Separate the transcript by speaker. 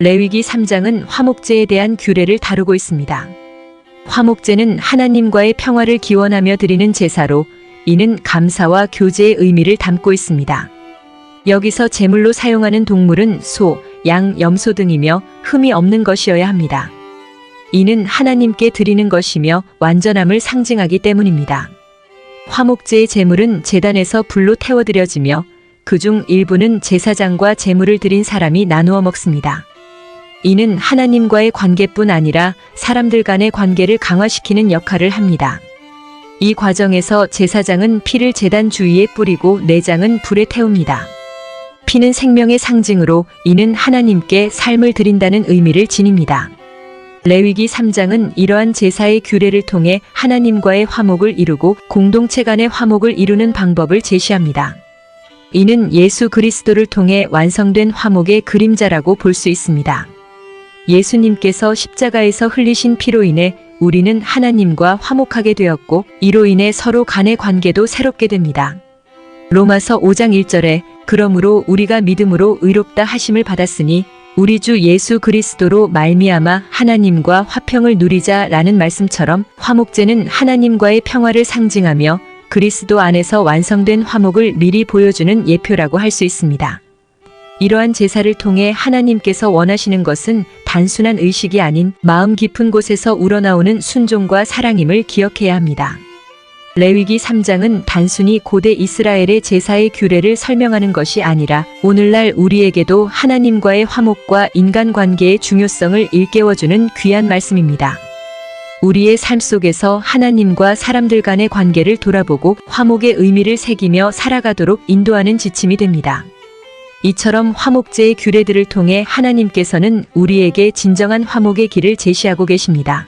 Speaker 1: 레위기 3장은 화목제에 대한 규례를 다루고 있습니다. 화목제는 하나님과의 평화를 기원하며 드리는 제사로 이는 감사와 교제의 의미를 담고 있습니다. 여기서 제물로 사용하는 동물은 소, 양, 염소 등이며 흠이 없는 것이어야 합니다. 이는 하나님께 드리는 것이며 완전함을 상징하기 때문입니다. 화목제의 제물은 제단에서 불로 태워드려지며 그중 일부는 제사장과 제물을 드린 사람이 나누어 먹습니다. 이는 하나님과의 관계뿐 아니라 사람들 간의 관계를 강화시키는 역할을 합니다. 이 과정에서 제사장은 피를 제단 주위에 뿌리고 내장은 불에 태웁니다. 피는 생명의 상징으로 이는 하나님께 삶을 드린다는 의미를 지닙니다. 레위기 3장은 이러한 제사의 규례를 통해 하나님과의 화목을 이루고 공동체 간의 화목을 이루는 방법을 제시합니다. 이는 예수 그리스도를 통해 완성된 화목의 그림자라고 볼 수 있습니다. 예수님께서 십자가에서 흘리신 피로 인해 우리는 하나님과 화목하게 되었고 이로 인해 서로 간의 관계도 새롭게 됩니다. 로마서 5장 1절에 그러므로 우리가 믿음으로 의롭다 하심을 받았으니 우리 주 예수 그리스도로 말미암아 하나님과 화평을 누리자라는 말씀처럼 화목제는 하나님과의 평화를 상징하며 그리스도 안에서 완성된 화목을 미리 보여주는 예표라고 할 수 있습니다. 이러한 제사를 통해 하나님께서 원하시는 것은 단순한 의식이 아닌 마음 깊은 곳에서 우러나오는 순종과 사랑임을 기억해야 합니다. 레위기 3장은 단순히 고대 이스라엘의 제사의 규례를 설명하는 것이 아니라 오늘날 우리에게도 하나님과의 화목과 인간관계의 중요성을 일깨워주는 귀한 말씀입니다. 우리의 삶 속에서 하나님과 사람들 간의 관계를 돌아보고 화목의 의미를 새기며 살아가도록 인도하는 지침이 됩니다. 이처럼 화목제의 규례들을 통해 하나님께서는 우리에게 진정한 화목의 길을 제시하고 계십니다.